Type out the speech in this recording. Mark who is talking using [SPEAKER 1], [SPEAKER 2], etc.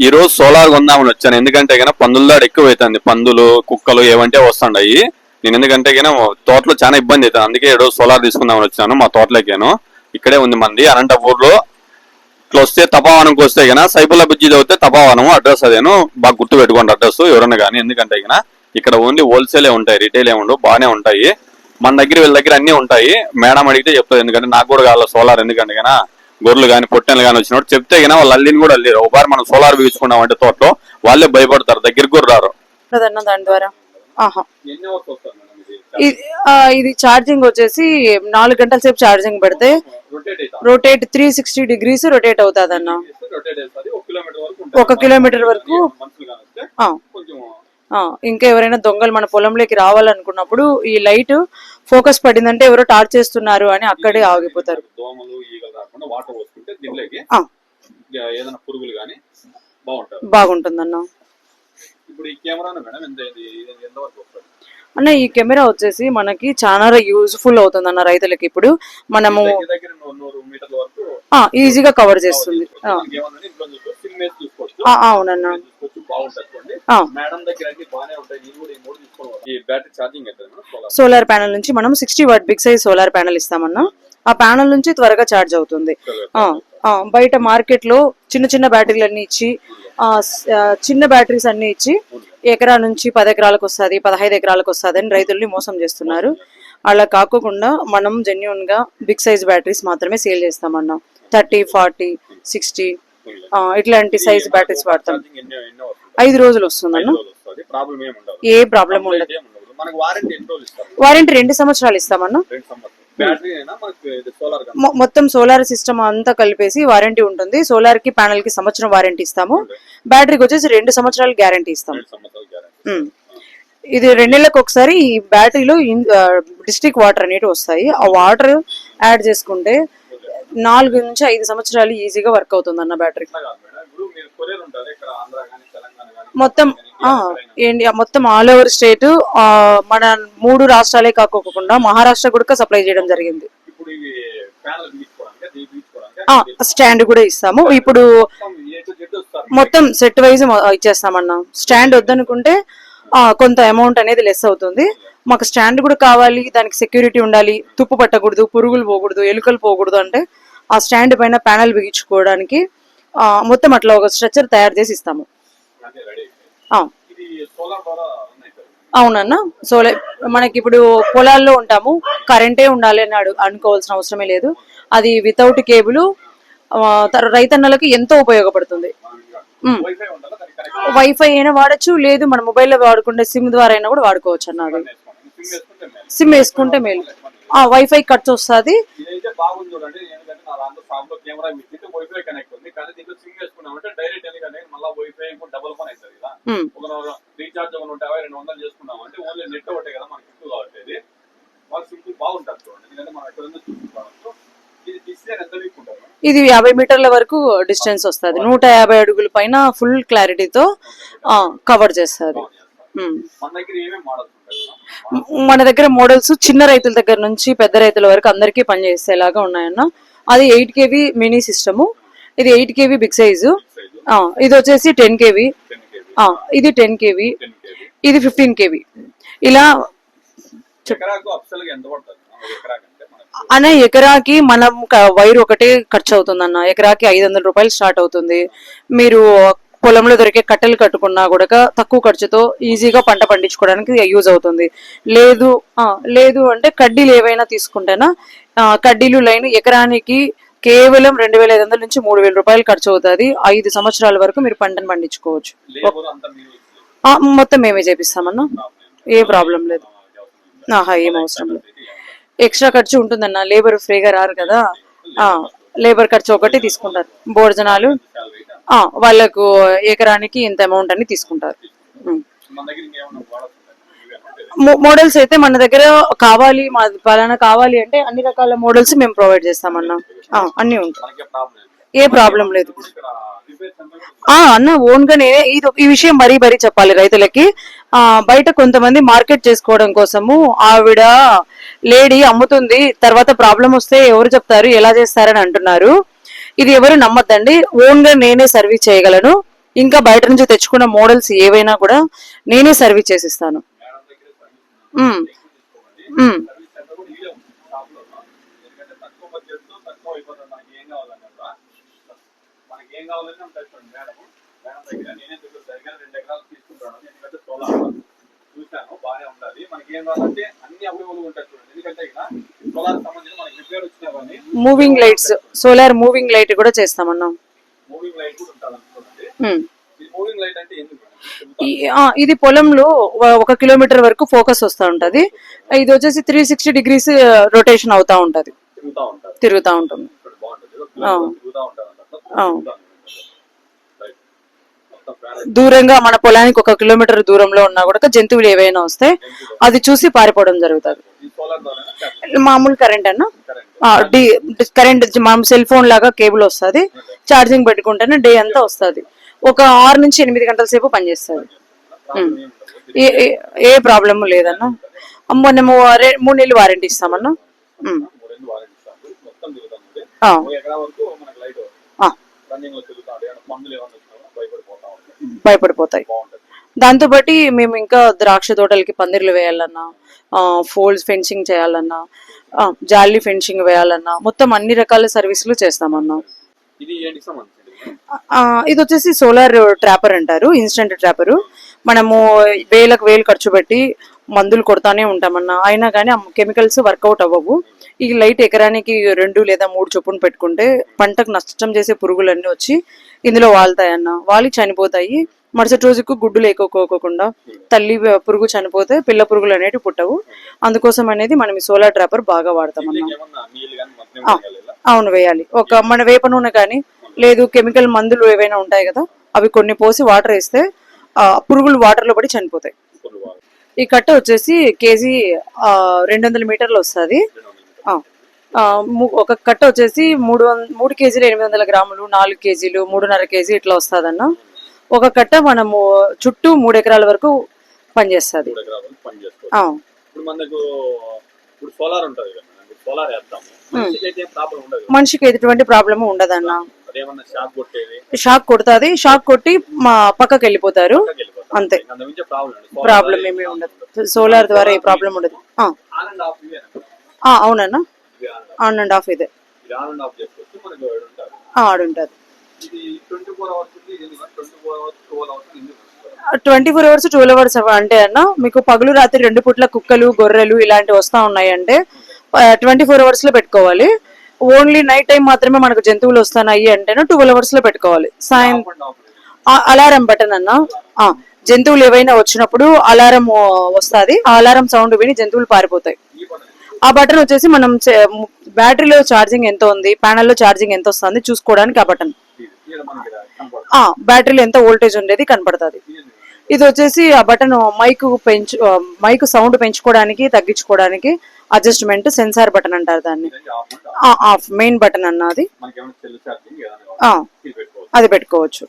[SPEAKER 1] ఈ రోజు సోలార్ కొందామని వచ్చాను. ఎందుకంటే గన పందుల దాడి ఎక్కువ అవుతుంది పందులు కుక్కలు ఏవంటే వస్తుండయి. నేను ఎందుకంటే గన తోటలో చాలా ఇబ్బంది అవుతుంది. అందుకే ఈ రోజు సోలార్ తీసుకుందామని వచ్చాను. మా తోటలోకేను ఇక్కడే ఉంది మంది. అనంతపూర్లో ఇట్లా వస్తే తపావనంకి వస్తే గన సైబుల్లా బ్రిడ్జి చదివితే తపావనం అడ్రస్ అదేను. బాగా గుర్తు పెట్టుకోండి అడ్రస్ ఎవరన్నా కానీ ఎందుకంటే గన ఇక్కడ ఓన్లీ హోల్సేలే ఉంటాయి. రిటైల్ ఏ ఉండవు. బాగానే ఉంటాయి. మన దగ్గర వీళ్ళ దగ్గర అన్నీ ఉంటాయి. మేడం అడిగితే చెప్తుంది ఎందుకంటే నాకు కూడా కావాలి సోలార్. ఎందుకంటే గన గొర్రెలు కానీ పొట్టెలు కానీ వచ్చినప్పుడు చెప్తే గన వాళ్ళు అల్లిని కూడా అల్లిరు. ఒకసారి మనం సోలార్ బిగించుకున్నాం అంటే తోటలో వాళ్ళే భయపడతారు దగ్గరికి కూడా రారు.
[SPEAKER 2] దాని ద్వారా. ఆహా. ఇది? ఛార్జింగ్ వచ్చేసి నాలుగు గంటల సేపు ఛార్జింగ్ పెడితే rotate three sixty degrees rotate అవుతుంది అన్న ఒక కిలోమీటర్ వరకు ఆ, ఆ, ఇంకా ఎవరైనా దొంగలు మన పొలంలోకి రావాలనుకున్నప్పుడు ఈ లైట్ ఫోకస్ పడిందంటే ఎవరో టార్చ్ చేస్తున్నారు అని అక్కడే ఆగిపోతారు.
[SPEAKER 1] వాటర్ పోసుకుంటే దీనిలోకి ఏదైనా పురుగులు కానీ బాగుంటారు.
[SPEAKER 2] బాగుంటుందన్న.
[SPEAKER 1] ఇప్పుడు ఈ కెమెరాను మేడం ఎంత ఎంత వరకు వస్తుంది?
[SPEAKER 2] అన్న ఈ కెమెరా వచ్చేసి మనకి చాలా యూజ్ఫుల్ అవుతుంది అన్న రైతులకి. ఇప్పుడు మనము ఈజీగా కవర్ చేస్తుంది. అవునన్న.
[SPEAKER 1] బాగుంటుంది అన్ని సోలార్
[SPEAKER 2] సోలార్ ప్యానల్ నుంచి మనం sixty watt big size solar panel ఇస్తామన్నా. ఆ ప్యానల్ నుంచి త్వరగా ఛార్జ్ అవుతుంది. బయట మార్కెట్లో చిన్న చిన్న బ్యాటరీలు అన్ని ఇచ్చి చిన్న బ్యాటరీస్ అన్ని ఇచ్చి ఎకరా నుంచి పది ఎకరాలకు వస్తుంది పదహైదు ఎకరాలకు వస్తుంది అని రైతుల్ని మోసం చేస్తున్నారు. అలా కాకుండా మనం జెన్యున్గా బిగ్ సైజ్ బ్యాటరీస్ మాత్రమే సేల్ చేస్తామన్నా. థర్టీ ఫార్టీ సిక్స్టీ ఇట్లాంటి సైజ్ బ్యాటరీస్ వాడతాం. ఐదు రోజులు వస్తుందన్న? ఏ ప్రాబ్లం ఉండదు.
[SPEAKER 1] వారంటీ
[SPEAKER 2] రెండు సంవత్సరాలు ఇస్తామన్నా? మొత్తం సోలార్ సిస్టమ్ అంతా కలిపేసి వారంటీ ఉంటుంది. సోలార్కి ప్యానల్కి సంవత్సరం వారంటీ ఇస్తాము. బ్యాటరీకి వచ్చేసి రెండు సంవత్సరాలు గ్యారంటీ ఇస్తాము. ఉమ్. ఇది రెండేళ్ళకు ఒకసారి ఈ బ్యాటరీలో డిస్ట్రిక్ట్ వాటర్ అనేవి వస్తాయి. ఆ వాటర్ యాడ్ చేసుకుంటే నాలుగు నుంచి ఐదు సంవత్సరాలు ఈజీగా వర్క్ అవుతుంది అన్న బ్యాటరీ మొత్తం ఆ, ఏంటి మొత్తం ఆల్ ఓవర్ స్టేట్ మన మూడు రాష్ట్రాలే కాకోకుండా మహారాష్ట్ర కూడా సప్లై చేయడం జరిగింది. స్టాండ్ కూడా ఇస్తాము. ఇప్పుడు మొత్తం సెట్ వైజ్ ఇచ్చేస్తామన్నా. స్టాండ్ వద్దనుకుంటే కొంత అమౌంట్ అనేది లెస్ అవుతుంది. మాకు స్టాండ్ కూడా కావాలి దానికి సెక్యూరిటీ ఉండాలి. తుప్పు పట్టకూడదు పురుగులు పోకూడదు ఎలుకలు పోకూడదు అంటే ఆ స్టాండ్ పైన ప్యానల్ బిగించుకోవడానికి మొత్తం అట్లా ఒక స్ట్రక్చర్ తయారు చేసి ఇస్తాము.
[SPEAKER 1] సోలార్
[SPEAKER 2] అవునన్నా సోలే మనకి ఇప్పుడు పొలాల్లో ఉంటాము కరెంటే ఉండాలి అని అనుకోవాల్సిన అవసరమే లేదు. అది వితౌట్ కేబుల్ రైతన్నలకి ఎంతో ఉపయోగపడుతుంది.
[SPEAKER 1] వైఫై
[SPEAKER 2] అయినా వాడచ్చు లేదు మన మొబైల్లో వాడుకుంటే సిమ్ ద్వారా అయినా కూడా వాడుకోవచ్చు
[SPEAKER 1] చేసుకోండి సిమ్ వేసుకుంటే మేలు.
[SPEAKER 2] వైఫై ఖర్చు వస్తుంది.
[SPEAKER 1] రీఛార్జ్ రెండు వందలు చేసుకున్నాం అంటే ఓన్లీ నెట్ ఒకటే కదా మనకి కాబట్టి వాళ్ళు చూడండి. ఎందుకంటే మనం ఎక్కడ చూసుకోవచ్చు. ఇది
[SPEAKER 2] యాభై మీటర్ల వరకు డిస్టెన్స్ వస్తుంది. నూట యాభై అడుగుల పైన ఫుల్ క్లారిటీతో కవర్ చేస్తుంది.
[SPEAKER 1] మన దగ్గర మోడల్స్ ఉంటాయి కదా?
[SPEAKER 2] మన దగ్గర మోడల్స్ చిన్న రైతుల దగ్గర నుంచి పెద్ద రైతుల వరకు అందరికీ పనిచేసేలాగా ఉన్నాయన్న. అది ఎయిట్ కేవీ మినీ సిస్టము. ఇది ఎయిట్ కేవీ బిగ్ సైజు. ఇది వచ్చేసి టెన్ కేవీ. ఇది టెన్ కేవీ. ఇది ఫిఫ్టీన్ కేవీ. ఇలా అన్న ఎకరాకి మనం వైర్ ఒకటే ఖర్చు అవుతుంది అన్న ఎకరాకి ఐదు వందల రూపాయలు స్టార్ట్ అవుతుంది. మీరు పొలంలో దొరికే కట్టెలు కట్టుకున్నా కూడా తక్కువ ఖర్చుతో ఈజీగా పంట పండించుకోవడానికి యూజ్ అవుతుంది. లేదు లేదు అంటే కడ్డీలు ఏవైనా తీసుకుంటేనా కడ్డీలు లైన్ ఎకరానికి కేవలం రెండు వేల ఐదు వందల నుంచి మూడు వేల రూపాయలు ఖర్చు అవుతుంది. ఐదు సంవత్సరాల వరకు మీరు పంటను పండించుకోవచ్చు. మొత్తం మేమే చేపిస్తామన్నా. ఏ ప్రాబ్లం లేదు. ఆహా ఏం అవసరం లేదు. ఎక్స్ట్రా ఖర్చు ఉంటుందన్న. లేబర్ ఫ్రీగా రారు కదా. లేబర్ ఖర్చు ఒకటి తీసుకుంటారు. భోజనాలు వాళ్ళకు ఎకరానికి ఇంత అమౌంట్ అని తీసుకుంటారు.
[SPEAKER 1] మోడల్స్
[SPEAKER 2] అయితే మన దగ్గర కావాలి మా పలానా కావాలి అంటే అన్ని రకాల మోడల్స్ మేము ప్రొవైడ్ చేస్తామన్నా. ఆ, అన్ని ఉంటాయి. ఏ ప్రాబ్లం లేదు. ఆ అన్న ఓన్గా నేనే ఇది ఈ విషయం మరీ మరీ చెప్పాలి రైతులకి. ఆ బయట కొంతమంది మార్కెట్ చేసుకోవడం కోసము ఆవిడ లేడీ అమ్ముతుంది తర్వాత ప్రాబ్లం వస్తే ఎవరు చెప్తారు ఎలా చేస్తారని అంటున్నారు. ఇది ఎవరు నమ్మద్దండి. ఓన్గా నేనే సర్వీస్ చేయగలను. ఇంకా బయట నుంచి తెచ్చుకున్న మోడల్స్ ఏవైనా కూడా నేనే సర్వీస్ చేసిస్తాను.
[SPEAKER 1] చూశాను బాగానే ఉండాలి. మనకి ఏం కావాలంటే అన్ని అవైలబుల్ ఉంటాయి చూడండి. ఎందుకంటే ఇక్కడ
[SPEAKER 2] moving lights solar moving light కూడా చేస్తామన్నా. ఆ, ఇది పొలంలో ఒక- కిలోమీటర్ వరకు ఫోకస్ వస్తూ ఉంటది. ఇది వచ్చేసి త్రీ సిక్స్టీ డిగ్రీస్ రొటేషన్ అవుతా ఉంటది.
[SPEAKER 1] తిరుగుతూ
[SPEAKER 2] ఉంటుంది. దూరంగా మన పొలానికి ఒక కిలోమీటర్ దూరంలో ఉన్నా కూడా జంతువులు ఏవైనా వస్తే అది చూసి పారిపోవడం జరుగుతుంది. మామూలు కరెంట్ అన్న?
[SPEAKER 1] కరెంట్
[SPEAKER 2] ఆ, డి కరెంట్ మనం సెల్ ఫోన్ లాగా కేబుల్ వస్తుంది. ఛార్జింగ్ పెట్టుకుంటేనే డే అంతా వస్తుంది. ఒక ఆరు నుంచి ఎనిమిది గంటల సేపు పనిచేస్తుంది. ఏ ప్రాబ్లమ్ లేదన్న. మనము రె- మూడు నెలలు వారంటీ ఇస్తామన్న. భయపడిపోతాయి. దాంతో బట్టి మేము ఇంకా ద్రాక్ష తోటలకి పందిర్లు వేయాలన్నా ఫోల్స్ ఫెన్సింగ్ చేయాలన్నా జాలీ ఫెన్సింగ్ వేయాలన్నా మొత్తం అన్ని రకాల సర్వీసులు చేస్తామన్నా.
[SPEAKER 1] ఇది
[SPEAKER 2] వచ్చేసి సోలార్ ట్రాపర్ అంటారు ఇన్స్టెంట్ ట్రాపర్ మనము వేలకు వేలు ఖర్చు పెట్టి మందులు కొడతానే ఉంటామన్నా. అయినా కానీ ఆ కెమికల్స్ వర్కౌట్ అవ్వవు. ఈ లైట్ ఎకరానికి రెండు లేదా మూడు చొప్పున పెట్టుకుంటే పంటకు నష్టం చేసే పురుగులన్నీ వచ్చి ఇందులో వాళ్తాయన్న. వాలి చనిపోతాయి. మరుసటి రోజుకు గుడ్డు లేకోకోకుండా తల్లి పురుగు చనిపోతే పిల్ల పురుగులు అనేవి పుట్టవు. అందుకోసం అనేది మనం ఈ సోలార్ ట్రాపర్ బాగా
[SPEAKER 1] కానీ మొత్తం
[SPEAKER 2] అవును వేయాలి. ఒక మన వేప నూనె కానీ లేదు కెమికల్ మందులు ఏవైనా ఉంటాయి కదా అవి కొన్ని పోసి వాటర్ వేస్తే పురుగులు వాటర్లో పడి చనిపోతాయి. ఈ కట్ట వచ్చేసి కేజీ రెండు వందల మీటర్లు వస్తుంది. ఒక కట్ట వచ్చేసి మూడు మూడు కేజీలు ఎనిమిది వందల గ్రాములు నాలుగు కేజీలు మూడున్నర కేజీ ఇట్లా వస్తుందన్న. ఒక కట్ట మనము చుట్టూ మూడు ఎకరాల వరకు పనిచేస్తుంది.
[SPEAKER 1] మనిషికి ప్రాబ్లం
[SPEAKER 2] ఎటువంటి ప్రాబ్లమ్ ఉండదన్న.
[SPEAKER 1] షాక్
[SPEAKER 2] కొడుతుంది షాక్ కొట్టి మా పక్కకి వెళ్ళిపోతారు. అంతే.
[SPEAKER 1] ప్రాబ్లం
[SPEAKER 2] ప్రాబ్లం ఏమీ ఉండదు. సోలార్ ద్వారా ఏ ప్రాబ్లం ఉండదు. అవునన్నా.
[SPEAKER 1] ఆన్ అండ్
[SPEAKER 2] ఆఫ్ ఇదే. ఆడుంటది.
[SPEAKER 1] Twenty four hours twelve hours
[SPEAKER 2] అంటే అన్న మీకు పగులు రాత్రి రెండు పూట్ల కుక్కలు గొర్రెలు ఇలాంటివి వస్తా ఉన్నాయి అంటే ట్వంటీ ఫోర్ అవర్స్లో పెట్టుకోవాలి. ఓన్లీ నైట్ టైం మాత్రమే మనకు జంతువులు వస్తున్నాయి అంటేనే ట్వెల్వ్ అవర్స్లో పెట్టుకోవాలి. సాయం అలారం బటన్ అన్న. ఆ, జంతువులు ఏవైనా వచ్చినప్పుడు అలారం వస్తుంది. ఆ అలారం సౌండ్ విని జంతువులు పారిపోతాయి. ఆ బటన్ వచ్చేసి మనం బ్యాటరీలో ఛార్జింగ్ ఎంత ఉంది ప్యానల్లో ఛార్జింగ్ ఎంత వస్తుంది చూసుకోవడానికి ఆ బటన్. బ్యాటరీలో ఎంత వోల్టేజ్ ఉండేది కనపడుతుంది ఇది వచ్చేసి ఆ బటన్ మైక్ పెంచు మైక్ సౌండ్ పెంచుకోవడానికి తగ్గించుకోవడానికి అడ్జస్ట్మెంట్ సెన్సార్ బటన్ అంటారు దాన్ని.
[SPEAKER 1] ఆఫ్
[SPEAKER 2] మెయిన్ బటన్ అన్నది. అది పెట్టుకోవచ్చు.